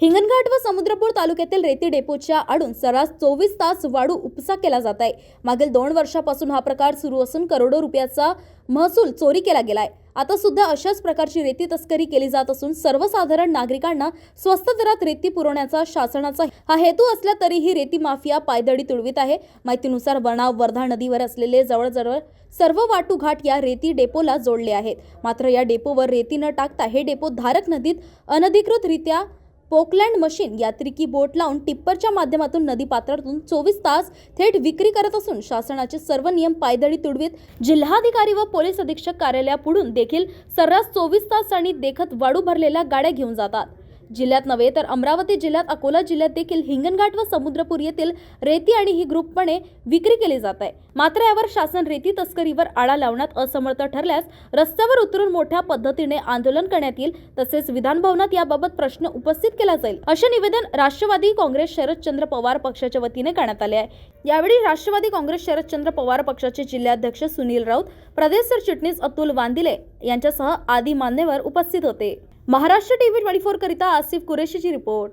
हिंगणघाट व समुद्रपूर तालुक्यातील रेती डेपोच्या आडून सरास चोवीस तास वाढू उपसा केला जात आहे. मागील दोन वर्षापासून हा प्रकार सुरू असून करोडो रुपयाचा महसूल चोरी केला गेलाय. आता सुद्धा अशाच प्रकारची रेती तस्करी केली जात असून सर्वसाधारण नागरिकांना स्वस्त दरात रेती पुरवण्याचा शासनाचा हा हेतू असला तरीही रेती माफिया पायदळी तुडवीत आहे. माहितीनुसार वणाव वर्धा नदीवर असलेले जवळजवळ सर्व वाटूघाट या रेती डेपोला जोडले आहेत. मात्र या डेपोवर रेती न टाकता हे डेपो धारक नदीत अनधिकृतरित्या पोकलँड मशीन यात्रिकी बोट लावून टिप्परच्या माध्यमातून नदी पात्रातून चोवीस तास थेट विक्री करत असून शासनाचे सर्व नियम पायदळी तुडवीत जिल्हाधिकारी व पोलीस अधीक्षक कार्यालयापुढून देखील सर्रास चोवीस तास आणि देखत वाढू भरलेल्या गाड्या घेऊन जातात. जिल्ह्यात नव्हे तर अमरावती जिल्ह्यात अकोला जिल्ह्यात देखील हिंगणघाट व समुद्रपूर येथील रेती आणि ही ग्रुपपणे विक्री केली जात आहे. मात्र यावर शासन रेती तस्करीवर आळा लावण्यात असमर्थ ठरल्यास रस्त्यावर उतरून मोठ्या पद्धतीने आंदोलन करण्यात येईल तसेच विधानभवनात याबाबत प्रश्न उपस्थित केला जाईल असे निवेदन राष्ट्रवादी काँग्रेस शरदचंद्र पवार पक्षाच्या वतीने करण्यात आले आहे. यावेळी राष्ट्रवादी काँग्रेस शरदचंद्र पवार पक्षाचे जिल्हाध्यक्ष सुनील राऊत प्रदेश सरचिटणीस अतुल वांदिले यांच्यासह आदी मान्यवर उपस्थित होते. महाराष्ट्र टीव्ही ट्वेंटी फोरकरिता आसिफ कुरेशीची रिपोर्ट.